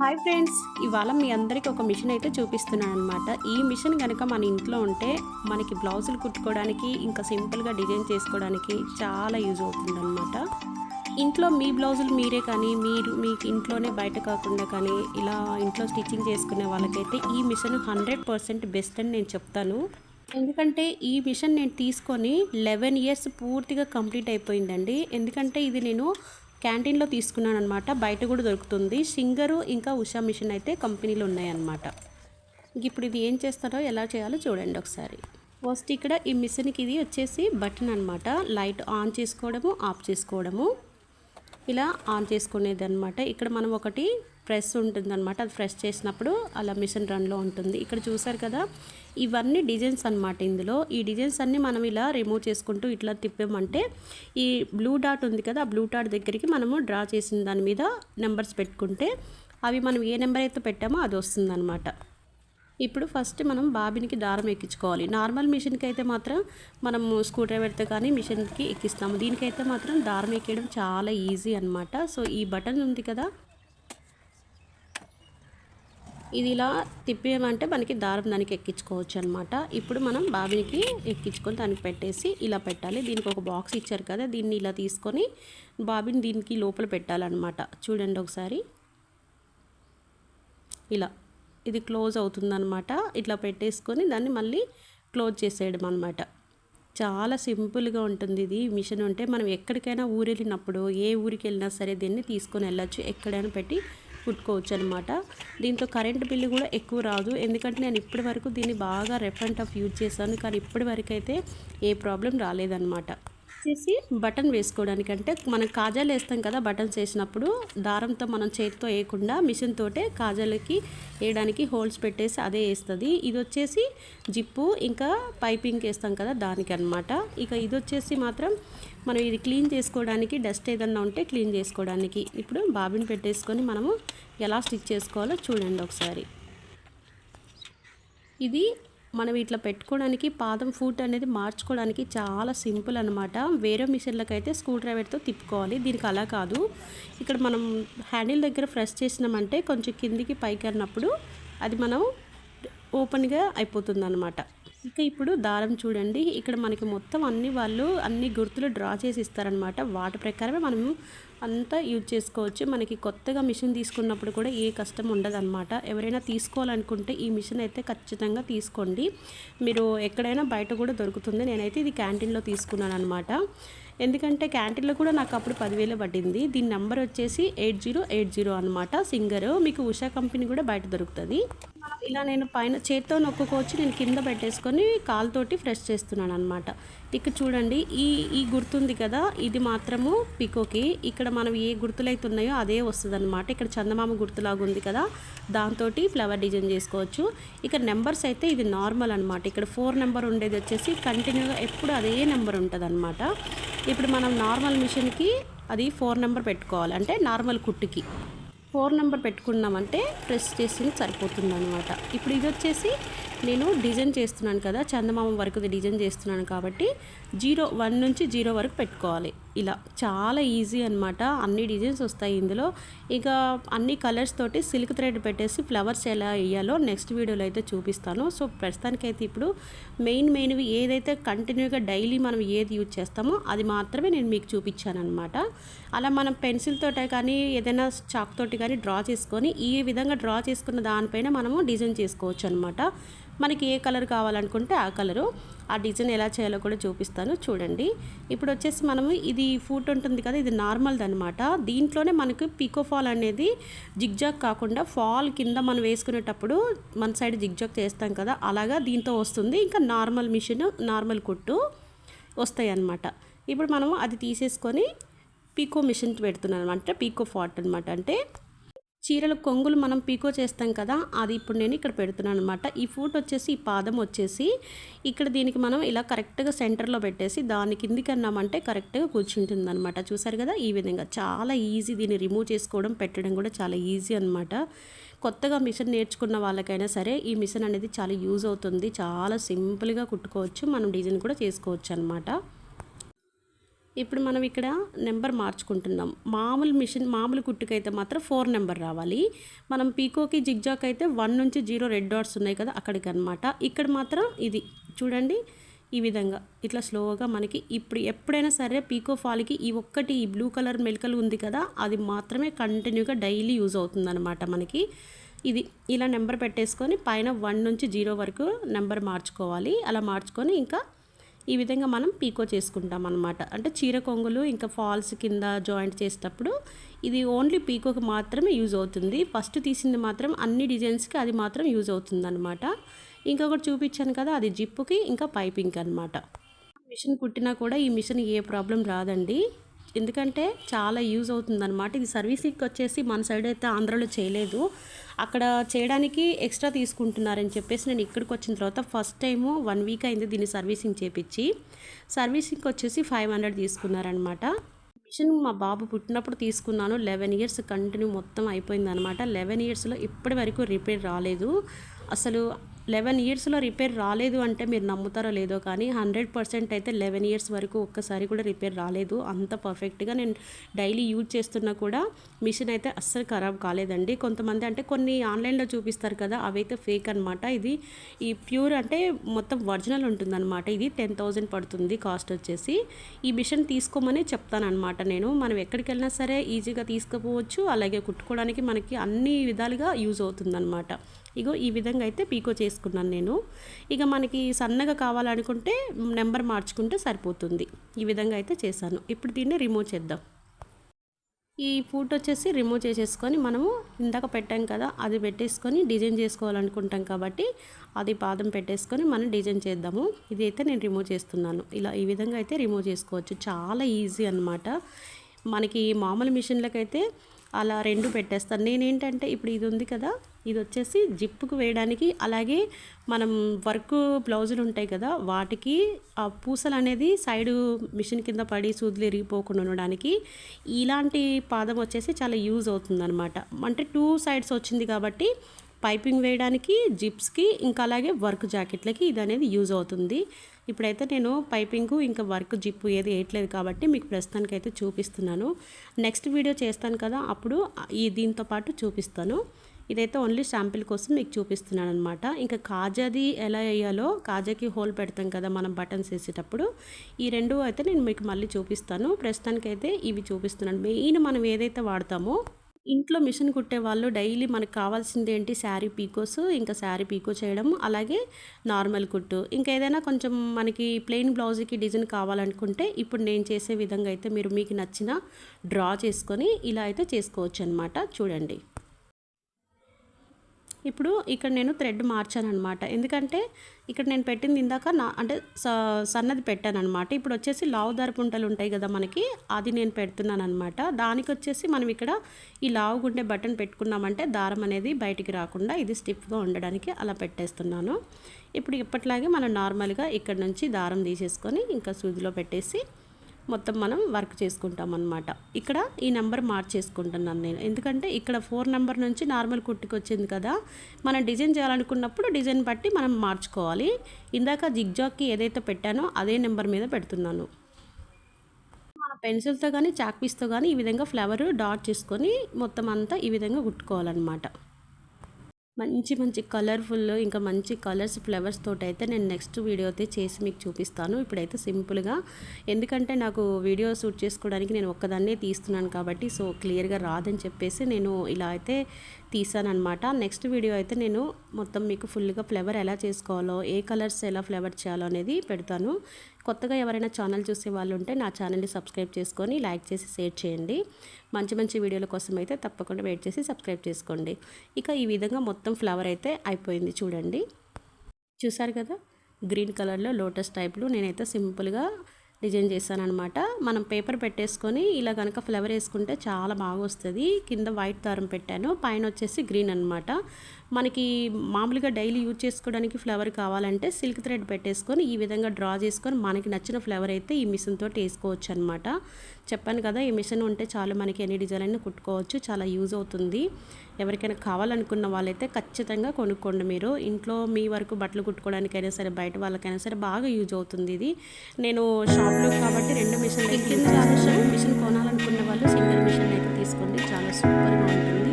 Hi friends. ఇవాళ మీ అందరికీ ఒక మిషన్ అయితే చూపిస్తున్నాను అనమాట ఈ మిషన్ కనుక మన ఇంట్లో ఉంటే మనకి బ్లౌజులు కుట్టుకోవడానికి ఇంకా సింపుల్గా డిజైన్ చేసుకోవడానికి చాలా యూజ్ అవుతుంది అనమాట ఇంట్లో మీ బ్లౌజులు మీరే కానీ మీరు మీకు ఇంట్లోనే బయట కాకుండా కానీ ఇలా ఇంట్లో స్టిచ్చింగ్ చేసుకునే వాళ్ళకైతే ఈ మిషన్ హండ్రెడ్ పర్సెంట్ బెస్ట్ అని నేను చెప్తాను. ఎందుకంటే ఈ మిషన్ నేను తీసుకొని లెవెన్ ఇయర్స్ పూర్తిగా కంప్లీట్ అయిపోయిందండి. ఎందుకంటే ఇది నేను క్యాంటీన్లో తీసుకున్నాను అనమాట బయట కూడా దొరుకుతుంది. సింగరు ఇంకా ఉషా మిషన్ అయితే కంపెనీలు ఉన్నాయన్నమాట. ఇప్పుడు ఇది ఏం చేస్తారో ఎలా చేయాలో చూడండి ఒకసారి. ఫస్ట్ ఇక్కడ ఈ మిషన్కి ఇది వచ్చేసి బటన్ అనమాట లైట్ ఆన్ చేసుకోవడము ఆఫ్ చేసుకోవడము. ఇలా ఆన్ చేసుకునేది అనమాట ఇక్కడ మనం ఒకటి ప్రెస్ ఉంటుందన్నమాట. అది ప్రెస్ చేసినప్పుడు అలా మిషన్ రన్లో ఉంటుంది. ఇక్కడ చూసారు కదా ఇవన్నీ డిజైన్స్ అనమాట ఇందులో. ఈ డిజైన్స్ అన్నీ మనం ఇలా రిమూవ్ చేసుకుంటూ ఇట్లా తిప్పామంటే ఈ బ్లూ డాట్ ఉంది కదా ఆ బ్లూ డాట్ దగ్గరికి మనము డ్రా చేసిన దాని మీద నెంబర్స్ పెట్టుకుంటే అవి మనం ఏ నెంబర్ అయితే పెట్టామో అది వస్తుందన్నమాట. ఇప్పుడు ఫస్ట్ మనం బాబినికి దారం ఎక్కించుకోవాలి. నార్మల్ మిషన్కి అయితే మాత్రం మనము స్క్రూ డ్రైవర్తో కానీ మిషన్కి ఎక్కిస్తాము. దీనికైతే మాత్రం దారం ఎక్కడం చాలా ఈజీ అనమాట సో ఈ బటన్ ఉంది కదా ఇది ఇలా తిప్పేమంటే మనకి దారం దానికి ఎక్కించుకోవచ్చు అనమాట ఇప్పుడు మనం బాబినికి ఎక్కించుకొని దానికి పెట్టేసి ఇలా పెట్టాలి. దీనికి ఒక బాక్స్ ఇచ్చారు కదా దీన్ని ఇలా తీసుకొని బాబిని దీనికి లోపల పెట్టాలన్నమాట. చూడండి ఒకసారి. ఇలా ఇది క్లోజ్ అవుతుందన్నమాట. ఇట్లా పెట్టేసుకొని దాన్ని మళ్ళీ క్లోజ్ చేసేయడం అనమాట చాలా సింపుల్గా ఉంటుంది ఇది. మిషన్ ఉంటే మనం ఎక్కడికైనా ఊరు వెళ్ళినప్పుడు ఏ ఊరికి వెళ్ళినా సరే దీన్ని తీసుకొని వెళ్ళచ్చు. ఎక్కడైనా పెట్టి కుట్టుకోవచ్చు అనమాట దీంతో కరెంట్ బిల్లు కూడా ఎక్కువ రాదు. ఎందుకంటే నేను ఇప్పటి వరకు దీన్ని బాగా రెఫ్ అండ్ టఫ్ యూజ్ చేశాను. కానీ ఇప్పటి వరకు అయితే ఏ ప్రాబ్లం రాలేదన్నమాట. వచ్చేసి బటన్ వేసుకోవడానికి అంటే మనం కాజాలు వేస్తాం కదా బటన్స్ వేసినప్పుడు దారంతో మనం చేతితో వేయకుండా మిషన్ తోటే కాజాలకి వేయడానికి హోల్స్ పెట్టేసి అదే వేస్తుంది. ఇది వచ్చేసి జిప్పు ఇంకా పైపింగ్ వేస్తాం కదా దానికి అనమాట ఇక ఇది వచ్చేసి మాత్రం మనం ఇది క్లీన్ చేసుకోవడానికి డస్ట్ ఏదన్నా ఉంటే క్లీన్ చేసుకోవడానికి. ఇప్పుడు బాబిని పెట్టేసుకొని మనము ఎలా స్టిచ్ చేసుకోవాలో చూడండి ఒకసారి. ఇది మనం ఇట్లా పెట్టుకోవడానికి పాదం ఫూట్ అనేది మార్చుకోవడానికి చాలా సింపుల్ అనమాట వేరే మిషన్లకు అయితే స్క్రూ డ్రైవర్తో తిప్పుకోవాలి. దీనికి అలా కాదు. ఇక్కడ మనం హ్యాండిల్ దగ్గర ఫ్రెష్ చేసినామంటే కొంచెం కిందికి పైకి అన్నప్పుడు అది మనం ఓపెన్గా అయిపోతుంది అనమాట ఇక ఇప్పుడు దారం చూడండి. ఇక్కడ మనకి మొత్తం అన్ని వాళ్ళు అన్ని గుర్తులు డ్రా చేసి ఇస్తారనమాట వాటి ప్రకారమే మనం అంతా యూజ్ చేసుకోవచ్చు. మనకి కొత్తగా మిషన్ తీసుకున్నప్పుడు కూడా ఏ కష్టం ఉండదు అనమాట ఎవరైనా తీసుకోవాలనుకుంటే ఈ మిషన్ అయితే ఖచ్చితంగా తీసుకోండి. మీరు ఎక్కడైనా బయట కూడా దొరుకుతుంది. నేనైతే ఇది క్యాంటీన్లో తీసుకున్నాను అనమాట ఎందుకంటే క్యాంటీన్లో కూడా నాకు అప్పుడు పదివేలు పడింది దీని నెంబర్ వచ్చేసి ఎయిట్ జీరో ఎయిట్ జీరో అనమాట సింగర్ మీకు ఉషా కంపెనీ కూడా బయట దొరుకుతుంది. ఇలా నేను పైన చేత్తో నొక్కుకోవచ్చు నేను కింద పెట్టేసుకొని కాలుతోటి ఫ్రెష్ చేస్తున్నాను అనమాట ఇక చూడండి ఈ ఈ గుర్తుంది కదా ఇది మాత్రము పికోకి. ఇక్కడ మనం ఏ గుర్తులు అయితే ఉన్నాయో అదే వస్తుంది అనమాట ఇక్కడ చందమామ గుర్తులాగా ఉంది కదా దాంతో ఫ్లవర్ డిజైన్ చేసుకోవచ్చు. ఇక్కడ నెంబర్స్ అయితే ఇది నార్మల్ అనమాట ఇక్కడ ఫోర్ నెంబర్ ఉండేది వచ్చేసి కంటిన్యూగా ఎప్పుడు అదే నెంబర్ ఉంటుంది అనమాట ఇప్పుడు మనం నార్మల్ మిషన్కి అది ఫోర్ నెంబర్ పెట్టుకోవాలి. అంటే నార్మల్ కుట్టుకి. ఫోర్ నెంబర్ పెట్టుకున్నామంటే ప్రెస్ చేసింది సరిపోతుంది అనమాట ఇప్పుడు ఇది వచ్చేసి నేను డిజైన్ చేస్తున్నాను కదా చందమామ వరకు డిజైన్ చేస్తున్నాను కాబట్టి జీరో వన్ నుంచి జీరో వరకు పెట్టుకోవాలి. ఇలా చాలా ఈజీ అనమాట అన్ని డిజైన్స్ వస్తాయి ఇందులో. ఇక అన్ని కలర్స్ తోటి సిల్క్ థ్రెడ్ పెట్టేసి ఫ్లవర్స్ ఎలా వేయాలో నెక్స్ట్ వీడియోలో అయితే చూపిస్తాను. సో ప్రస్తుతానికైతే ఇప్పుడు మెయిన్ మెయిన్వి ఏదైతే కంటిన్యూగా డైలీ మనం ఏది యూజ్ చేస్తామో అది మాత్రమే నేను మీకు చూపించాను అనమాట అలా మనం పెన్సిల్ తోటే కానీ ఏదైనా చాక్ తోటి కానీ డ్రా చేసుకొని ఈ విధంగా డ్రా చేసుకున్న దానిపైన మనము డిజైన్ చేసుకోవచ్చు అనమాట మనకి ఏ కలర్ కావాలనుకుంటే ఆ కలరు. ఆ డిజైన్ ఎలా చేయాలో కూడా చూపిస్తాను. చూడండి. ఇప్పుడు వచ్చేసి మనము ఇది ఫూట్ ఉంటుంది కదా ఇది నార్మల్ది అనమాట దీంట్లోనే మనకు పికో ఫాల్ అనేది జిగ్జాగ్ కాకుండా ఫాల్ కింద మనం వేసుకునేటప్పుడు మన సైడ్ జిగ్జాగ్ చేస్తాం కదా అలాగా దీంతో వస్తుంది. ఇంకా నార్మల్ మిషన్ నార్మల్ కుట్టు వస్తాయి అన్నమాట. ఇప్పుడు మనము అది తీసేసుకొని పీకో మిషన్ పెడుతున్నాను అంటే పీకో ఫాట్ అనమాట అంటే చీరల కొంగులు మనం పీకో చేస్తాం కదా అది ఇప్పుడు నేను ఇక్కడ పెడుతున్నాను అనమాట ఈ ఫూట్ వచ్చేసి ఈ పాదం వచ్చేసి ఇక్కడ దీనికి మనం ఇలా కరెక్ట్గా సెంటర్లో పెట్టేసి దాని కిందికి అన్నామంటే కరెక్ట్గా కూర్చుంటుంది అనమాట చూసారు కదా ఈ విధంగా చాలా ఈజీ దీన్ని రిమూవ్ చేసుకోవడం పెట్టడం కూడా చాలా ఈజీ అనమాట కొత్తగా మిషన్ నేర్చుకున్న వాళ్ళకైనా సరే ఈ మిషన్ అనేది చాలా యూజ్ అవుతుంది. చాలా సింపుల్గా కుట్టుకోవచ్చు మనం డిజైన్ కూడా చేసుకోవచ్చు అనమాట ఇప్పుడు మనం ఇక్కడ నెంబర్ మార్చుకుంటున్నాం. మామూలు మిషన్ మామూలు కుట్టుకైతే మాత్రం ఫోర్ నెంబర్ రావాలి. మనం పీకోకి జిగ్జాక్ అయితే వన్ నుంచి జీరో రెడ్ డాట్స్ ఉన్నాయి కదా అక్కడికి అనమాట ఇక్కడ మాత్రం ఇది చూడండి ఈ విధంగా. ఇట్లా స్లోగా మనకి ఇప్పుడు ఎప్పుడైనా సరే పీకో ఫాల్కి ఈ ఒక్కటి ఈ బ్లూ కలర్ మెలకలు ఉంది కదా అది మాత్రమే కంటిన్యూగా డైలీ యూజ్ అవుతుందన్నమాట మనకి. ఇది ఇలా నెంబర్ పెట్టేసుకొని పైన వన్ నుంచి జీరో వరకు నెంబర్ మార్చుకోవాలి. అలా మార్చుకొని ఇంకా ఈ విధంగా మనం పీకో చేసుకుంటాం అనమాట అంటే చీర కొంగులు ఇంకా ఫాల్స్ కింద జాయింట్ చేసేటప్పుడు ఇది ఓన్లీ పీకోకి మాత్రమే యూజ్ అవుతుంది. ఫస్ట్ తీసింది మాత్రం అన్ని డిజైన్స్కి అది మాత్రం యూజ్ అవుతుంది అనమాట ఇంకొకటి చూపించాను కదా అది జిప్పుకి ఇంకా పైపింగ్ అనమాట మిషన్ కుట్టినా కూడా ఈ మిషన్ ఏ ప్రాబ్లం రాదండి. ఎందుకంటే చాలా యూజ్ అవుతుందన్నమాట. ఇది సర్వీసింగ్కి వచ్చేసి మన సైడ్ అయితే ఆంధ్రాలో చేయలేదు. అక్కడ చేయడానికి ఎక్స్ట్రా తీసుకుంటున్నారని చెప్పేసి నేను ఇక్కడికి వచ్చిన తర్వాత ఫస్ట్ టైము వన్ వీక్ అయింది దీన్ని సర్వీసింగ్ చేపించి. సర్వీసింగ్కి వచ్చేసి ఫైవ్ హండ్రెడ్ తీసుకున్నారనమాట మిషన్ మా బాబు పుట్టినప్పుడు తీసుకున్నాను. లెవెన్ ఇయర్స్ కంటిన్యూ మొత్తం అయిపోయింది అనమాట లెవెన్ ఇయర్స్లో ఇప్పటి వరకు రిపేర్ రాలేదు. అసలు లెవెన్ ఇయర్స్లో రిపేర్ రాలేదు అంటే మీరు నమ్ముతారో లేదో కానీ హండ్రెడ్ పర్సెంట్ అయితే లెవెన్ ఇయర్స్ వరకు ఒక్కసారి కూడా రిపేర్ రాలేదు. అంత పర్ఫెక్ట్గా నేను డైలీ యూజ్ చేస్తున్నా కూడా మిషన్ అయితే అస్సలు ఖరాబ్ కాలేదండి. కొంతమంది అంటే కొన్ని ఆన్లైన్లో చూపిస్తారు కదా అవైతే ఫేక్ అనమాట ఇది ఈ ప్యూర్ అంటే మొత్తం ఒరిజినల్ ఉంటుందన్నమాట. ఇది టెన్ థౌజండ్ పడుతుంది కాస్ట్ వచ్చేసి. ఈ మిషన్ తీసుకోమని చెప్తానమాట నేను. మనం ఎక్కడికి వెళ్ళినా సరే ఈజీగా తీసుకుపోవచ్చు. అలాగే కుట్టుకోవడానికి మనకి అన్ని విధాలుగా యూజ్ అవుతుందన్నమాట. ఇగో ఈ విధంగా అయితే పీకో చేసుకున్నాను నేను. ఇక మనకి సన్నగా కావాలనుకుంటే నెంబర్ మార్చుకుంటే సరిపోతుంది. ఈ విధంగా అయితే చేశాను. ఇప్పుడు దీన్ని రిమూవ్ చేద్దాం. ఈ ఫూట్ వచ్చేసి రిమూవ్ చేసేసుకొని మనము ఇందాక పెట్టాం కదా అది పెట్టేసుకొని డిజైన్ చేసుకోవాలనుకుంటాం కాబట్టి అది పాదం పెట్టేసుకొని మనం డిజైన్ చేద్దాము. ఇది అయితే నేను రిమూవ్ చేస్తున్నాను. ఇలా ఈ విధంగా అయితే రిమూవ్ చేసుకోవచ్చు. చాలా ఈజీ అనమాట మనకి మామూలు మిషన్లకైతే అలా రెండు పెట్టేస్తాను. నేనేంటంటే ఇప్పుడు ఇది ఉంది కదా ఇది వచ్చేసి జిప్పుకు వేయడానికి అలాగే మనం వర్క్ బ్లౌజులు ఉంటాయి కదా వాటికి ఆ పూసలు అనేది సైడు మిషన్ కింద పడి సూదులు ఇరిగిపోకుండా ఉండడానికి ఇలాంటి పాదం వచ్చేసి చాలా యూజ్ అవుతుందన్నమాట. అంటే టూ సైడ్స్ వచ్చింది కాబట్టి పైపింగ్ వేయడానికి జిప్స్కి ఇంకా అలాగే వర్క్ జాకెట్లకి ఇది అనేది యూజ్ అవుతుంది. ఇప్పుడైతే నేను పైపింగ్ ఇంకా వర్క్ జిప్పు ఏది వేయట్లేదు కాబట్టి మీకు ప్రస్తుతానికి అయితే చూపిస్తున్నాను. నెక్స్ట్ వీడియో చేస్తాను కదా అప్పుడు ఈ దీంతో పాటు చూపిస్తాను. ఇదైతే ఓన్లీ శాంపిల్ కోసం మీకు చూపిస్తున్నాను అనమాట ఇంకా కాజాది ఎలా వేయాలో కాజాకి హోల్ పెడతాం కదా మనం బటన్స్ వేసేటప్పుడు ఈ రెండు అయితే నేను మీకు మళ్ళీ చూపిస్తాను. ప్రస్తుతానికైతే ఇవి చూపిస్తున్నాను. మెయిన్ మనం ఏదైతే వాడతామో ఇంట్లో మిషన్ కుట్టే వాళ్ళు డైలీ మనకు కావాల్సింది ఏంటి శారీ పీకోస్ ఇంకా శారీ పీకో చేయడం అలాగే నార్మల్ కుట్టు. ఇంకా ఏదైనా కొంచెం మనకి ప్లెయిన్ బ్లౌజ్కి డిజైన్ కావాలనుకుంటే ఇప్పుడు నేను చేసే విధంగా అయితే మీరు మీకు నచ్చిన డ్రా చేసుకొని ఇలా అయితే చేసుకోవచ్చు అనమాట చూడండి. ఇప్పుడు ఇక్కడ నేను థ్రెడ్ మార్చాను అనమాట ఎందుకంటే ఇక్కడ నేను పెట్టింది ఇందాక నా అంటే సన్నది పెట్టాను అనమాట ఇప్పుడు వచ్చేసి లావు దారి పుంటలు ఉంటాయి కదా మనకి అది నేను పెడుతున్నాను అనమాట దానికి వచ్చేసి మనం ఇక్కడ ఈ లావు గుండె బటన్ పెట్టుకున్నామంటే దారం అనేది బయటికి రాకుండా ఇది స్టిఫ్గా ఉండడానికి అలా పెట్టేస్తున్నాను. ఇప్పుడు ఇప్పట్లాగే మనం నార్మల్గా ఇక్కడ నుంచి దారం తీసేసుకొని ఇంకా సూదిలో పెట్టేసి మొత్తం మనం వర్క్ చేసుకుంటాం అనమాట ఇక్కడ ఈ నెంబర్ మార్చేసుకుంటున్నాను నేను. ఎందుకంటే ఇక్కడ ఫోర్ నెంబర్ నుంచి నార్మల్ కుట్టుకు వచ్చింది కదా. మనం డిజైన్ చేయాలనుకున్నప్పుడు డిజైన్ బట్టి మనం మార్చుకోవాలి. ఇందాక జిగ్జాక్కి ఏదైతే పెట్టానో అదే నెంబర్ మీద పెడుతున్నాను. మన పెన్సిల్తో కానీ చాక్పీస్తో కానీ ఈ విధంగా ఫ్లవర్ డాట్ చేసుకొని మొత్తం అంతా ఈ విధంగా కుట్టుకోవాలన్నమాట. మంచి మంచి కలర్ఫుల్ ఇంకా మంచి కలర్స్ ఫ్లవర్స్ తోటి అయితే నేను నెక్స్ట్ వీడియో అయితే చేసి మీకు చూపిస్తాను. ఇప్పుడైతే సింపుల్గా ఎందుకంటే నాకు వీడియో షూట్ చేసుకోవడానికి నేను ఒక్కదాన్నే తీస్తున్నాను కాబట్టి సో క్లియర్గా రాదని చెప్పేసి నేను ఇలా అయితే తీసానమాట నెక్స్ట్ వీడియో అయితే నేను మొత్తం మీకు ఫుల్గా ఫ్లేవర్ ఎలా చేసుకోవాలో ఏ కలర్స్ ఎలా ఫ్లేవర్ చేయాలో అనేది పెడతాను. కొత్తగా ఎవరైనా ఛానల్ చూసే వాళ్ళు ఉంటే నా ఛానల్ని సబ్స్క్రైబ్ చేసుకొని లైక్ చేసి షేర్ చేయండి. మంచి మంచి వీడియోల కోసం అయితే తప్పకుండా వెయిట్ చేసి సబ్స్క్రైబ్ చేసుకోండి. ఇక ఈ విధంగా మొత్తం ఫ్లవర్ అయితే అయిపోయింది చూడండి. చూసారు కదా? గ్రీన్ కలర్లో లోటస్ టైప్లో నేనైతే సింపుల్గా డిజైన్ చేశానమాట మనం పేపర్ పెట్టేసుకొని ఇలా కనుక ఫ్లవర్ వేసుకుంటే చాలా బాగా వస్తుంది. కింద వైట్ దారం పెట్టాను. పైన వచ్చేసి గ్రీన్ అనమాట మనకి మామూలుగా డైలీ యూజ్ చేసుకోవడానికి ఫ్లవర్ కావాలంటే సిల్క్ థ్రెడ్ పెట్టేసుకొని ఈ విధంగా డ్రా చేసుకొని మనకి నచ్చిన ఫ్లవర్ అయితే ఈ మిషన్ తోటి వేసుకోవచ్చు అనమాట చెప్పాను కదా ఈ మిషన్ ఉంటే చాలు మనకి ఎన్ని డిజైన్ కుట్టుకోవచ్చు చాలా యూజ్ అవుతుంది. ఎవరికైనా కావాలనుకున్న వాళ్ళైతే ఖచ్చితంగా కొనుక్కోండి మీరు. ఇంట్లో మీ వరకు బట్టలు కుట్టుకోవడానికైనా సరే బయట వాళ్ళకైనా సరే బాగా యూజ్ అవుతుంది ఇది. నేను షాప్లో కాబట్టి రెండు ఆలస్యం? మిషన్ కొనాలనుకున్న వాళ్ళు సింగిల్ మిషన్ అయితే తీసుకోండి. చాలా సూపర్గా ఉంటుంది.